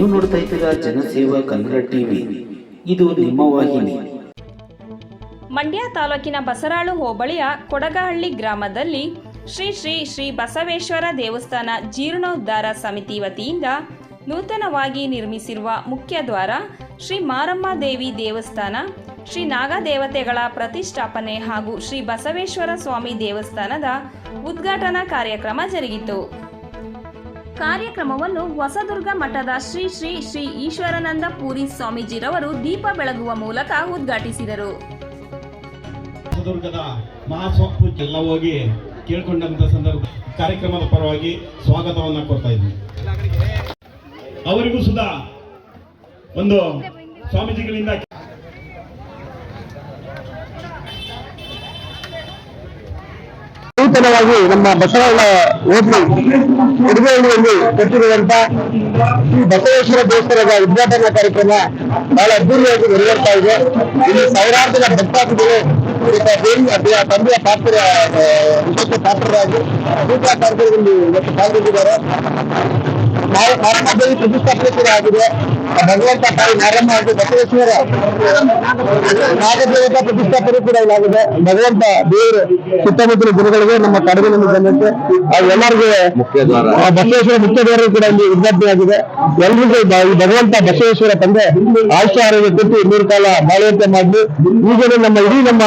ನೀವು ನೋಡ್ತಾ ಇದ್ದೀರಾ ಜನಸೇವಾ ಕನ್ನಡ ಟಿವಿ. ಇದು ನಿಮ್ಮ ವಾಹಿನಿ. ಮಂಡ್ಯ ತಾಲೂಕಿನ ಬಸರಾಳು ಹೋಬಳಿಯ ಕೊಡಗಹಳ್ಳಿ ಗ್ರಾಮದಲ್ಲಿ ಶ್ರೀ ಶ್ರೀ ಶ್ರೀ ಬಸವೇಶ್ವರ ದೇವಸ್ಥಾನ ಜೀರ್ಣೋದ್ಧಾರ ಸಮಿತಿ ವತಿಯಿಂದ ನೂತನವಾಗಿ ನಿರ್ಮಿಸಿರುವ ಮುಖ್ಯ ದ್ವಾರ ಶ್ರೀ ಮಾರಮ್ಮ ದೇವಿ ದೇವಸ್ಥಾನ, ಶ್ರೀ ನಾಗದೇವತೆಗಳ ಪ್ರತಿಷ್ಠಾಪನೆ ಹಾಗೂ ಶ್ರೀ ಬಸವೇಶ್ವರ ಸ್ವಾಮಿ ದೇವಸ್ಥಾನದ ಉದ್ಘಾಟನಾ ಕಾರ್ಯಕ್ರಮ ಜರುಗಿತು. ಕಾರ್ಯಕ್ರಮವನ್ನು ಹೊಸದುರ್ಗ ಮಠದ ಶ್ರೀ ಶ್ರೀ ಶ್ರೀ ಈಶ್ವರಾನಂದ ಪೂರಿ ಸ್ವಾಮೀಜಿರವರು ದೀಪ ಬೆಳಗುವ ಮೂಲಕ ಉದ್ಘಾಟಿಸಿದರು. ಹೊಸದುರ್ಗದ ಮಹಾಸ್ವಾಮಿಗೆಲ್ಲ ಹೋಗಿ ಕೇಳಿಕೊಂಡಂತ ಸಂದರ್ಭ ಕಾರ್ಯಕ್ರಮದ ಪರವಾಗಿ ಸ್ವಾಗತವನ್ನ ಕೊಡ್ತಾ ಇದ್ದೀನಿ. ಅವರಿಗೂ ಸುಧಾ ಒಂದು ಸ್ವಾಮೀಜಿಗಳಿಂದ ನೂತನವಾಗಿ ನಮ್ಮ ಬಸವಣ್ಣ ಓದಿ ಉಡುಗೆಹಳ್ಳಿಯಲ್ಲಿ ಕಟ್ಟಿರುವಂತ ಈ ಬಸವೇಶ್ವರ ದೇವಸ್ಥಾನದ ಉದ್ಘಾಟನಾ ಕಾರ್ಯಕ್ರಮ ಬಹಳ ಅದ್ಭುತವಾಗಿ ನೆರವೇರ್ತಾ ಇದೆ. ಇಲ್ಲಿ ಸಾವಿರಾರು ಜನ ಭಕ್ತಾದಿಗಳು ತಂದೆಯ ಪಾತ್ರ ಪಾತ್ರರಾಗಿ ಪೂಜಾ ಕಾರ್ಯಕ್ರಮದಲ್ಲಿ ಇವತ್ತು ಪಾಲ್ಗೊಂಡಿದ್ದಾರೆ. ನಾವು ಮಾರಮ್ಮ ದೇವಿ ಪ್ರತಿಷ್ಠಾಪನೆ ಕೂಡ ಆಗಿದೆ. ಭಗವಂತ ತಾಯಿ ಮಾರಮ್ಮ ಹಾಗೂ ಬಸವೇಶ್ವರ ನಾಗದೇವತಾ ಪ್ರತಿಷ್ಠಾಪನೆ ಕೂಡ ಇಲ್ಲಾಗಿದೆ ಭಗವಂತ ದೇವರು ಸುತ್ತಮುತ್ತಲ ಗುರುಗಳಿಗೆ ನಮ್ಮ ಕಡಗಿನಲ್ಲಿ ಬಂದಂತೆ ಎಲ್ಲರಿಗೂ ಬಸವೇಶ್ವರ ಮುಖ್ಯ ದ್ವಾರ ಕೂಡ ಇಲ್ಲಿ ಉದ್ಘಾಟನೆ ಆಗಿದೆ ಎಲ್ರಿಗೂ ಈ ಭಗವಂತ ಬಸವೇಶ್ವರ ತಂದೆ ಆಯುಷ ಆರೋಗ್ಯ ಕೊಟ್ಟು ಮೂರು ಕಾಲ ಬಾಳುವಂತೆ ಮಾಡಿ ಈಗಲೂ ನಮ್ಮ ಇಡೀ ನಮ್ಮ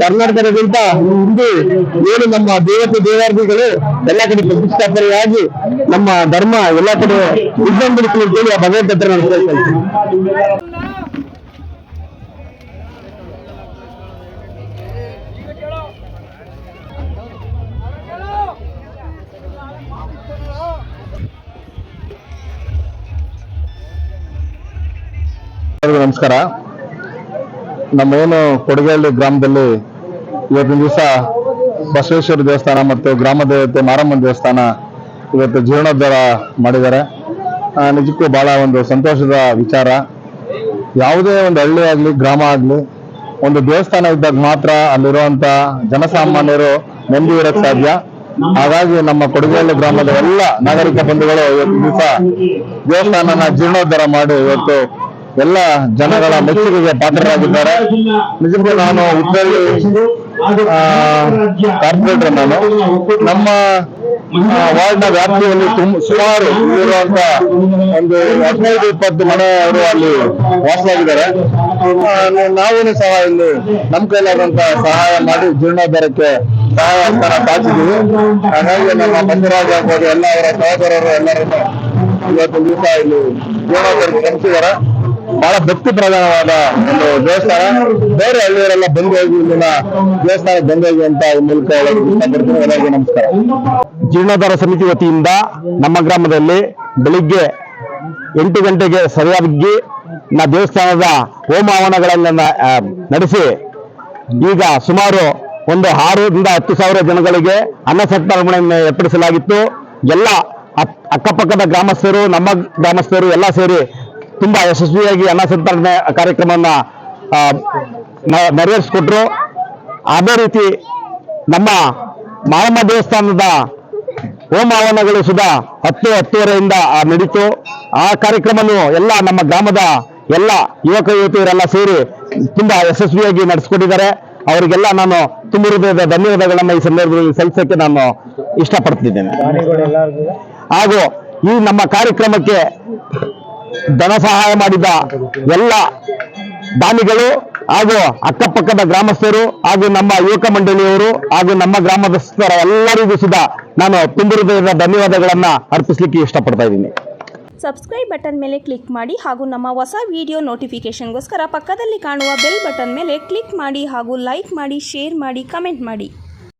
ಕರ್ನಾಟಕದಾದ್ಯಂತ ಹಿಂದೂ, ಏನು ನಮ್ಮ ದೇವತೆ ದೇವಾರ್ಧಿಗಳು ಎಲ್ಲ ಕಡೆ ಪ್ರತಿಷ್ಠಾಪನೆಯಾಗಿ ನಮ್ಮ ಧರ್ಮ ಎಲ್ಲ ಕಡೆ ವಿಜೃಂಭಿಸಲಿ ಅಂತೇಳಿ ಆ ಭಗವಂತ ಹತ್ರ ನಾನು. ನಮಸ್ಕಾರ ನಮ್ಮೇನು ಏನು ಗ್ರಾಮದಲ್ಲಿ ಇವತ್ತಿನ ದಿವಸ ಬಸವೇಶ್ವರ ದೇವಸ್ಥಾನ ಮತ್ತು ಗ್ರಾಮ ದೇವತೆ ಮಾರಮ್ಮನ ದೇವಸ್ಥಾನ ಇವತ್ತು ಜೀರ್ಣೋದ್ಧಾರ ಮಾಡಿದ್ದಾರೆ. ನಿಜಕ್ಕೂ ಬಹಳ ಒಂದು ಸಂತೋಷದ ವಿಚಾರ. ಯಾವುದೇ ಒಂದು ಹಳ್ಳಿ ಆಗ್ಲಿ, ಗ್ರಾಮ ಆಗ್ಲಿ, ಒಂದು ದೇವಸ್ಥಾನ ಇದ್ದಾಗ ಮಾತ್ರ ಅಲ್ಲಿರುವಂತ ಜನಸಾಮಾನ್ಯರು ನೆಮ್ಮದಿ ಇರಕ್ ಸಾಧ್ಯ. ಹಾಗಾಗಿ ನಮ್ಮ ಕೊಡಗೇಹಳ್ಳಿ ಗ್ರಾಮದ ಎಲ್ಲ ನಾಗರಿಕ ಬಂಧುಗಳು ಇವತ್ತು ದಿವಸ ದೇವಸ್ಥಾನನ ಜೀರ್ಣೋದ್ಧಾರ ಮಾಡಿ ಇವತ್ತು ಎಲ್ಲ ಜನಗಳ ಮೆಚ್ಚುಗೆಗೆ ಪಾತ್ರರಾಗಿದ್ದಾರೆ. ನಿಜಕ್ಕೂ ನಾನು ಉತ್ತರ ಕಾರ್ಪೊರೇಟರ್ ನಾನು. ನಮ್ಮ ವಾರ್ಡ್ನ ವ್ಯಾಪ್ತಿಯಲ್ಲಿ ತುಂಬ ಸುಮಾರು ಇರುವಂತ ಒಂದು ಹದಿನೈದು ಇಪ್ಪತ್ತು ಮನೆಯವರು ಅಲ್ಲಿ ವಾಸವಾಗಿದ್ದಾರೆ. ನಾವೇನು ಸಹ ಇಲ್ಲಿ ನಮ್ಮ ಕೈಲಾದಂತ ಸಹಾಯ ಮಾಡಿ ಜೀರ್ಣೋದ್ಧಾರಕ್ಕೆ ಸಹಾಯ ಅಂತ ಸಾಧಿಸಿದ್ದೀವಿ. ಹಾಗಾಗಿ ನಮ್ಮ ಮಂಜುರಾಜ್ ಆಗ್ಬೋದು ಎಲ್ಲ ಅವರ ಸಹೋದರರು ಎಲ್ಲರನ್ನು ಇವತ್ತು ದಿವಸ ಇಲ್ಲಿ ಜೀರ್ಣೋದ್ಧಾರಕ್ಕೆ ಕರೆಸಿದ್ದಾರೆ. ಬಹಳ ಭಕ್ತಿ ಪ್ರಧಾನವಾದ ಒಂದು ದೇವಸ್ಥಾನ. ಬೇರೆ ಹಳ್ಳಿಯವರೆಲ್ಲ ಬಂದು ಹೋಗಿ ಇಲ್ಲಿನ ದೇವಸ್ಥಾನ ಬಂದು ಅಂತ ಈ ಮೂಲಕ ಇಷ್ಟಪಡ್ತೀನಿ. ಎಲ್ಲರಿಗೂ ನಮಸ್ಕಾರ. ಜೀರ್ಣೋದ್ಧಾರ ಸಮಿತಿ ವತಿಯಿಂದ ನಮ್ಮ ಗ್ರಾಮದಲ್ಲಿ ಬೆಳಿಗ್ಗೆ ಎಂಟು ಗಂಟೆಗೆ ಸರಿಯಾಗಿ ನಾ ದೇವಸ್ಥಾನದ ಹೋಮ ಹವನಗಳನ್ನ ನಡೆಸಿ ಈಗ ಸುಮಾರು ಒಂದು ಆರರಿಂದ ಹತ್ತು ಸಾವಿರ ಜನಗಳಿಗೆ ಅನ್ನ ಸತ್ಕಾರಗಳನ್ನು ಏರ್ಪಡಿಸಲಾಗಿತ್ತು. ಎಲ್ಲ ಅಕ್- ಅಕ್ಕಪಕ್ಕದ ಗ್ರಾಮಸ್ಥರು, ನಮ್ಮ ಗ್ರಾಮಸ್ಥರು ಎಲ್ಲ ಸೇರಿ ತುಂಬಾ ಯಶಸ್ವಿಯಾಗಿ ಅನ್ನ ಸಂತರಣೆ ಕಾರ್ಯಕ್ರಮವನ್ನ ನೆರವೇರಿಸಿಕೊಟ್ರು. ಅದೇ ರೀತಿ ನಮ್ಮ ಮಾರಮ್ಮ ದೇವಸ್ಥಾನದ ಹೋಮ ಹವನಗಳು ಸುಧಾ ಹತ್ತು ಹತ್ತುವರೆಯಿಂದ ನಡೀತು. ಆ ಕಾರ್ಯಕ್ರಮನು ಎಲ್ಲ ನಮ್ಮ ಗ್ರಾಮದ ಎಲ್ಲ ಯುವಕ ಯುವತಿಯರೆಲ್ಲ ಸೇರಿ ತುಂಬಾ ಯಶಸ್ವಿಯಾಗಿ ನಡೆಸಿಕೊಟ್ಟಿದ್ದಾರೆ. ಅವರಿಗೆಲ್ಲ ನಾನು ತುಂಬ ಹೃದಯದ ಧನ್ಯವಾದಗಳನ್ನ ಈ ಸಂದರ್ಭದಲ್ಲಿ ಸಲ್ಲಿಸಕ್ಕೆ ನಾನು ಇಷ್ಟಪಡ್ತಿದ್ದೇನೆ. ಹಾಗೂ ಈ ನಮ್ಮ ಕಾರ್ಯಕ್ರಮಕ್ಕೆ ಧನ ಸಹಾಯ ಮಾಡಿದ ಎಲ್ಲ ದಾನಿಗಳು ಹಾಗೂ ಅಕ್ಕಪಕ್ಕದ ಗ್ರಾಮಸ್ಥರು ಹಾಗೂ ನಮ್ಮ ಯುವಕ ಮಂಡಳಿಯವರು ಹಾಗೂ ನಮ್ಮ ಗ್ರಾಮಸ್ಥರ ಎಲ್ಲರಿಗೂ ಸುಧಾ ನಾನು ತುಂಬಿರುವುದರಿಂದ ಧನ್ಯವಾದಗಳನ್ನ ಅರ್ಪಿಸಲಿಕ್ಕೆ ಇಷ್ಟಪಡ್ತಾ ಇದ್ದೀನಿ. ಸಬ್ಸ್ಕ್ರೈಬ್ ಬಟನ್ ಮೇಲೆ ಕ್ಲಿಕ್ ಮಾಡಿ ಹಾಗೂ ನಮ್ಮ ಹೊಸ ವಿಡಿಯೋ ನೋಟಿಫಿಕೇಷನ್ಗೋಸ್ಕರ ಪಕ್ಕದಲ್ಲಿ ಕಾಣುವ ಬೆಲ್ ಬಟನ್ ಮೇಲೆ ಕ್ಲಿಕ್ ಮಾಡಿ ಹಾಗೂ ಲೈಕ್ ಮಾಡಿ ಶೇರ್ ಮಾಡಿ ಕಮೆಂಟ್ ಮಾಡಿ.